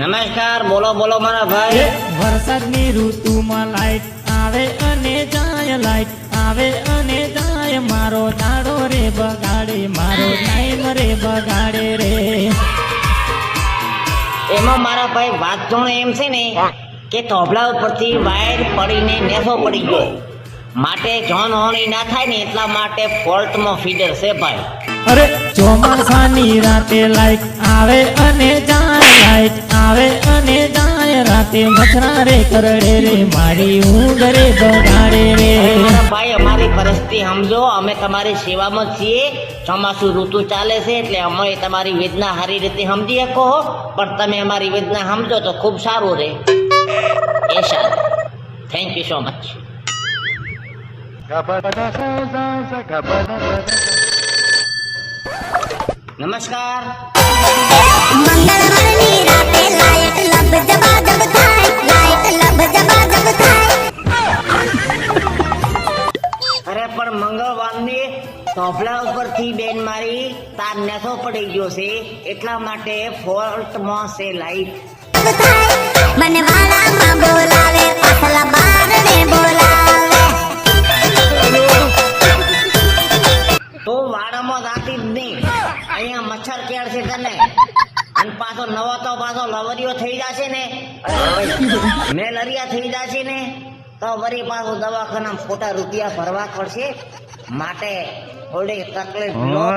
નમસ્કાર બોલો બોલો મારા ભાઈ. વરસાદની ઋતુમાં લાઈટ આવે અને જાય લાઈટ આવે અને જાય મારો દાડો રે બગાડે મારો ટાઈમ રે બગાડે રે. એમાં મારા ભાઈ વાત જોણ એમ છે ને કે થોભલા ઉપરથી વાયર પડીને નેસો પડી ગયો. માટે જોન હોણી ના થાય ને એટલા માટે ફોલ્ટમાં ફીડર છે ભાઈ. અરે ચોમાસાની રાતે લાઈટ આવે અને જાય લાઈટ આવે અને જાય રાતે મચ્છરા રે કરડે રે મારી ઊંઘ રે બગાડે રે. મારા ભાઈ અમારી પરિસ્થિતિ સમજો અમે તમારી સેવામાં જ છીએ. ચોમાસું ઋતુ ચાલે છે એટલે અમે તમારી વેદના સારી રીતે સમજી શકો પણ તમે અમારી વેદના સમજો તો ખૂબ સારું રહે. એ સારું. થેન્ક યુ સો મચ નમસ્કાર. મંગળવારની અરે પણ મંગળવારની થોભલા ઉપરથી બેન મારી તાર નેથો પડી ગયો છે. એટલા માટે ફોલ્ટમાં છે લાઈટ. મને વાળામાં બોલાવે પાછલા બારને બોલાવે. તો વાળામાં જાતી જ નહીં. અહીંયા મચ્છર કેળ છે તને. અને પાછો નવો તો પાછો લવરિયો થઈ જશે ને. મેલરિયા થઈ જશે ને. તો વરી પાછું દવાખાના ખોટા રૂપિયા ભરવા પડશે. માટે થોડી તકલીફ લો.